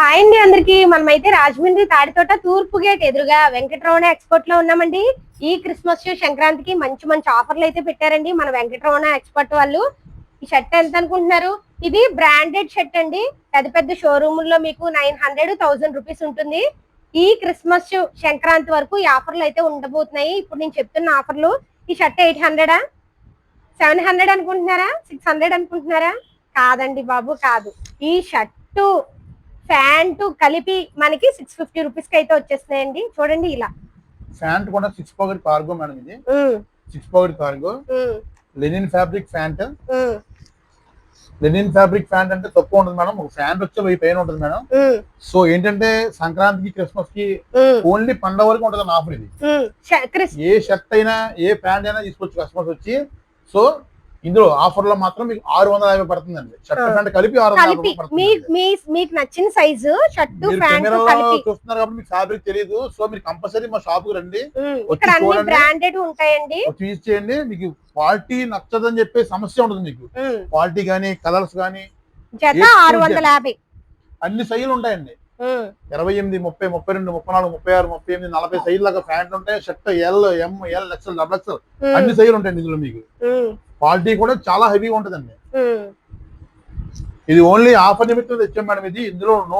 Hi అండి అందరికి. మనమైతే రాజమండ్రి తాడితోట తూర్పు గేట్ ఎదురుగా వెంకటరమణ ఎక్స్పోర్ట్లో ఉన్నామండి. ఈ క్రిస్మస్ సంక్రాంతికి మంచి మంచి ఆఫర్లు అయితే పెట్టారండి. మన వెంకటరమణ ఎక్స్పోర్ట్ వాళ్ళు. ఈ షర్ట్ ఎంత అనుకుంటున్నారు? ఇది బ్రాండెడ్ షర్ట్ అండి. పెద్ద పెద్ద షోరూమ్లో మీకు నైన్ హండ్రెడ్ థౌసండ్ రూపీస్ ఉంటుంది. ఈ క్రిస్మస్ సంక్రాంతి వరకు ఈ ఆఫర్లు అయితే ఉండబోతున్నాయి. ఇప్పుడు నేను చెప్తున్న ఆఫర్లు ఈ షర్ట్ ఎయిట్ హండ్రెడా సెవెన్ హండ్రెడ్ అనుకుంటున్నారా? సిక్స్ హండ్రెడ్ అనుకుంటున్నారా? కాదండి బాబు కాదు. ఈ షర్టు ప్యాంటు కలిపి మనకి సిక్స్ ఫిఫ్టీ రూపీస్కి అయితే వచ్చేస్తున్నాయండి. చూడండి ఇలా. ఫ్యాంట్ కూడా సిక్స్ పాకెట్ కార్గో మేడం ఇది. Six pocket cargo linen fabric pant um, linen fabric pant అంటే తక్కువ ఉంటుంది మేడం. ఒక ఫ్యాంట్ వచ్చే వెయ్యి పైన ఉంటుంది మేడం. సో ఏంటంటే సంక్రాంతికి క్రిస్మస్కి ఓన్లీ పండగ వరకు ఉంటుంది ఆఫర్ ఇది. ఏ షర్ట్ అయినా ఏ ప్యాంట్ అయినా తీసుకోవచ్చు కస్టమర్స్ వచ్చి సో ఇందులో ఆఫర్లో మాత్రం మీకు ఆరు వందల యాభై పడుతుందండి. షర్ట్. ప్యాంట్ కలిపి ఆరు మీకు నచ్చిన సైజు షర్టు చూస్తున్నారు కాబట్టి మీకు ఫ్యాబ్రిక్ తెలియదు సో మీరు కంపల్సరీ మా షాప్కి రండి. బ్రాండెడ్ ఉంటాయండి. యూజ్ చేయండి. మీకు క్వాలిటీ నచ్చదని చెప్పే సమస్య ఉంటుంది మీకు. క్వాలిటీ కానీ కలర్స్ ఏ ఆరు వందల యాభై. అన్ని సైజులు ఉంటాయండి. ఇరవై ఎనిమిది ముప్పై ముప్పై రెండు ముప్పై నాలుగు ముప్పై ఆరు ముప్పై ఎనిమిది నలభై సైజు లాగా ప్యాంట్ ఉంటాయి. Shirt L M L XL double XL అన్ని సైజులు ఉంటాయండి ఇందులో మీకు. క్వాలిటీ కూడా చాలా హెవీగా ఉంటుందండి. ఇది ఓన్లీ ఆఫర్ నిమిత్తం తెచ్చాం మేడం ఇది. ఇందులో నో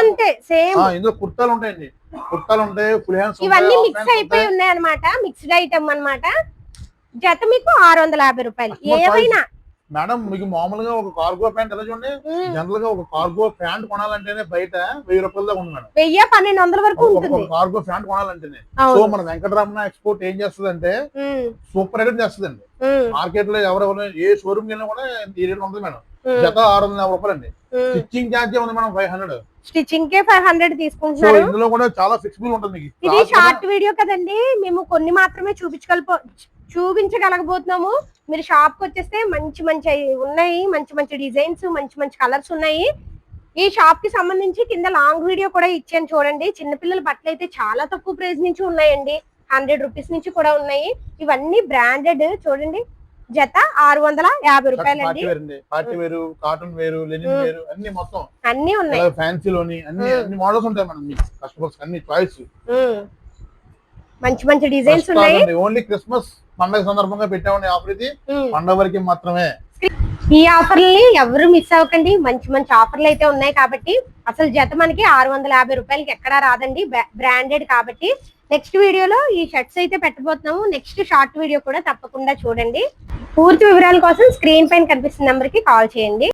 అంతే సేమ్. ఇందులో కుర్తాలు ఉంటాయండి. కుర్తాలు ఉంటాయి ఫుల్ హ్యాండ్స్ ఇవన్నీ మిక్స్ అయిపోయి ఉన్నాయి అనమాట మిక్స్డ్ ఐటమ్ అన్నమాట. జత మీకు ఆరు వందల యాభై రూపాయలు. ఏవైనా మేడం మీకు మామూలుగా ఒక కార్గో ప్యాంట్ ఎలా చూడండి? జనరల్గా ఒక కార్గో ప్యాంట్ కొనాలంటేనే బయట వెయ్యి రూపాయల దాకా ఉంది మేడం. వెయ్యి పన్నెండు వందల వరకు కార్గో ప్యాంట్ కొనాలంటేనే. సో మన వెంకటరమణ ఎక్స్పోర్ట్ ఏం చేస్తుందంటే ఉమ్, సూపర్ ఐటమ్ చేస్తుందండి. మార్కెట్లో ఎవరెవరు ఏ షోరూమ్ వెళ్ళినా కూడా ఈ రేట్ ఉంటుంది మేడం. జత ఆరు వందల యాభై రూపాయలు అండి. స్టిచ్చింగ్ ఛార్జ్ ఉంది మేడం? Five hundred. స్టిచ్చింగ్ కే ఫైవ్ హండ్రెడ్ తీసుకుంటున్నారు. ఇందులో కూడా చాలా ఫ్లెక్సిబుల్ ఉంటుంది ఇది షార్ట్ వీడియో కదండి. మేము కొన్ని మాత్రమే చూపించగలిపో చూపించగలగబోతున్నాము. మీరు షాప్కి వచ్చేస్తే మంచి మంచి ఉన్నాయి మంచి మంచి డిజైన్స్ మంచి మంచి కలర్స్ ఉన్నాయి. ఈ షాప్కి సంబంధించి కింద లాంగ్ వీడియో కూడా ఇచ్చాను చూడండి. చిన్నపిల్లల బట్టలు అయితే చాలా తక్కువ ప్రైస్ నుంచి ఉన్నాయండి. హండ్రెడ్ రూపీస్ నుంచి కూడా ఉన్నాయి. ఇవన్నీ బ్రాండెడ్ చూడండి. జత ఆరు వందల యాభై రూపాయలండి. పార్టీ వేర్ అండి పార్టీ వేరు కాటన్ వేరు లెనిన్ ఉమ్. వేరు అన్ని మొత్తం. అన్ని ఉన్నాయి. ఫ్యాన్సీలోని అన్ని ఉమ్. అన్ని మోడల్స్ ఉంటాయి మేడం మీకు. కస్టమర్స్ అన్ని చాయిస్ ఉమ్. మంచి మంచి డిజైన్స్ ఉన్నాయి. ఓన్లీ క్రిస్మస్ పండగ సందర్భంగా పెట్టామండి ఆఫర్ ఇది. పండగ వరకు మాత్రమే. ఈ ఆఫర్లని ఎవరు మిస్ అవ్వకండి. మంచి మంచి ఆఫర్లు అయితే ఉన్నాయి కాబట్టి అసలు జత మనకి ఆరు వందల యాభై రూపాయలకి ఎక్కడా రాదండి. బ్రాండెడ్ కాబట్టి నెక్స్ట్ వీడియోలో ఈ షర్ట్స్ అయితే పెట్టబోతున్నాము. నెక్స్ట్ షార్ట్ వీడియో కూడా తప్పకుండా చూడండి. పూర్తి వివరాల కోసం స్క్రీన్ పైన కనిపిస్తున్న నెంబర్కి కాల్ చేయండి.